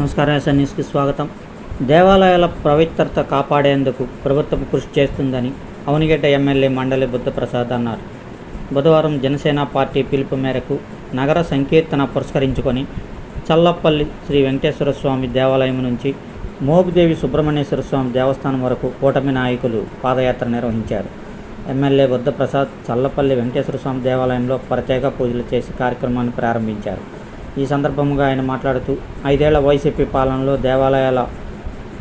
నమస్కారం ఎస్ఎన్యూస్కి స్వాగతం. దేవాలయాల పవిత్రత కాపాడేందుకు ప్రభుత్వం కృషి చేస్తుందని అవనిగడ్డ ఎమ్మెల్యే మండలి బుద్ధప్రసాద్ అన్నారు. బుధవారం జనసేన పార్టీ పిలుపు మేరకు నగర సంకీర్తన పురస్కరించుకొని చల్లపల్లి శ్రీ వెంకటేశ్వర స్వామి దేవాలయం నుంచి మోగుదేవి సుబ్రహ్మణ్యేశ్వర స్వామి దేవస్థానం వరకు కూటమి నాయకులు పాదయాత్ర నిర్వహించారు. ఎమ్మెల్యే బుద్ధప్రసాద్ చల్లపల్లి వెంకటేశ్వర స్వామి దేవాలయంలో ప్రత్యేక పూజలు చేసి కార్యక్రమాన్ని ప్రారంభించారు. ఈ సందర్భంగా ఆయన మాట్లాడుతూ ఐదేళ్ళ వైసీపీ పాలనలో దేవాలయాల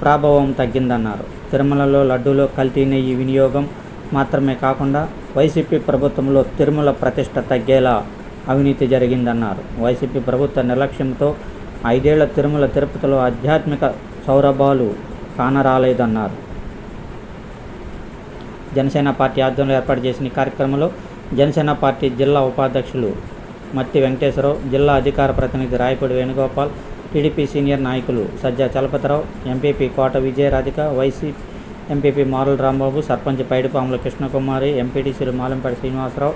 ప్రాభవం తగ్గిందన్నారు. తిరుమలలో లడ్డూలో కల్తీ నెయ్యి వినియోగం మాత్రమే కాకుండా వైసీపీ ప్రభుత్వంలో తిరుమల ప్రతిష్ట తగ్గేలా అవినీతి జరిగిందన్నారు. వైసీపీ ప్రభుత్వ నిర్లక్ష్యంతో ఐదేళ్ళ తిరుమల తిరుపతిలో ఆధ్యాత్మిక సౌరభాలు కానరాలేదన్నారు. జనసేన పార్టీ ఆధ్వర్యంలో ఏర్పాటు చేసిన ఈ కార్యక్రమంలో జనసేన పార్టీ జిల్లా ఉపాధ్యక్షులు మత్తి వెంకటేశ్వరరావు జిల్లా అధికార ప్రతినిధి రాయపూడి వేణుగోపాల్ టీడీపీ సీనియర్ నాయకులు Sajja Chalapathirao MPP Kota Vijayaradhika vice MPP Marula Rambabu sarpanch Paidipamula Krishnakumari ఎంపీటీసీలు మాలంపాడి శ్రీనివాసరావు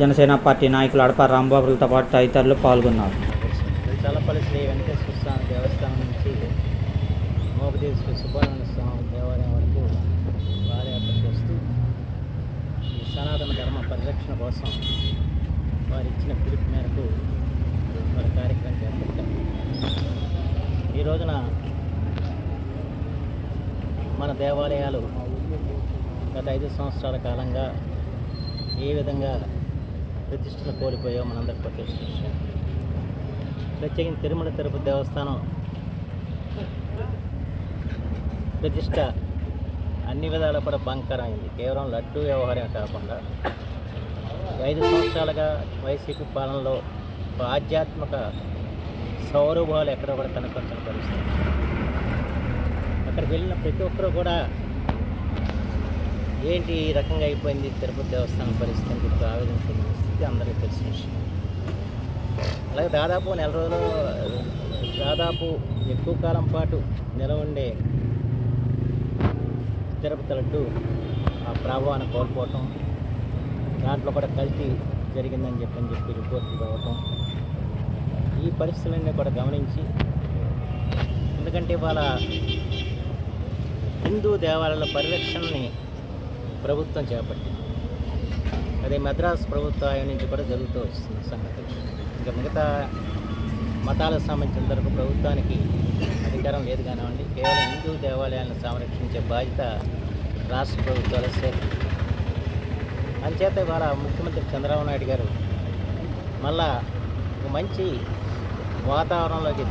జనసేన పార్టీ నాయకులు అడప రాంబాబులతో పాటు తదితరులు పాల్గొన్నారు. చలపల్లి శ్రీ వెంకటేశ్వర స్వామి దేవస్థానం నుంచి మోపదేవి శ్రీ సుబ్రహ్మణ్య స్వామి దేవాలయం వరకు పాదయాత్ర చేస్తూ సనాతన ధర్మ పరిరక్షణ కోసం వారు ఇచ్చిన పిలుపు మేరకు వారి కార్యక్రమం చేపట్టారు. ఈ రోజున మన దేవాలయాలు గత ఐదు సంవత్సరాల కాలంగా ఏ విధంగా ప్రతిష్టలు కోల్పోయాయో మనందరికీ తెలిసిన విషయం ప్రత్యేకించి తిరుమల తిరుపతి దేవస్థానం ప్రతిష్ట అన్ని విధాలు కూడా బంకరైంది కేవలం లడ్డు వ్యవహారం కాకుండా ఐదు సంవత్సరాలుగా వైసీపీ పాలనలో ఆధ్యాత్మిక సౌరభాలు ఎక్కడ కూడా కనపరచని పరిస్థితి. అక్కడికి వెళ్ళిన ప్రతి ఒక్కరూ కూడా ఏంటి ఈ రకంగా అయిపోయింది తిరుపతి దేవస్థానం పరిస్థితి అని చెప్పి ఆవేదన స్థితి అందరికీ తెలిసిన విషయం. అలాగే దాదాపు నెల రోజులు దాదాపు ఎక్కువ కాలం పాటు నిలవండే తిరుపతిలట్టు ఆ ప్రభావాన్ని కోల్పోవటం దాంట్లో కూడా కల్తీ జరిగిందని చెప్పని చెప్పి రిపోర్ట్లు రావటం ఈ పరిస్థితులన్నీ కూడా గమనించి ఎందుకంటే ఇవాళ హిందూ దేవాలయాల పరిరక్షణని ప్రభుత్వం చేపట్టింది. అదే మద్రాసు ప్రభుత్వం నుంచి కూడా జరుగుతూ వస్తుంది సంగతి ఇంకా మిగతా మతాలకు సంబంధించిన వరకు ప్రభుత్వానికి అధికారం లేదు కానివ్వండి కేవలం హిందూ దేవాలయాలను సంరక్షించే బాధ్యత రాష్ట్ర ప్రభుత్వాల సేవ. అంచేత ఇవాళ ముఖ్యమంత్రి చంద్రబాబు నాయుడు గారు మళ్ళా మంచి వాతావరణంలోకి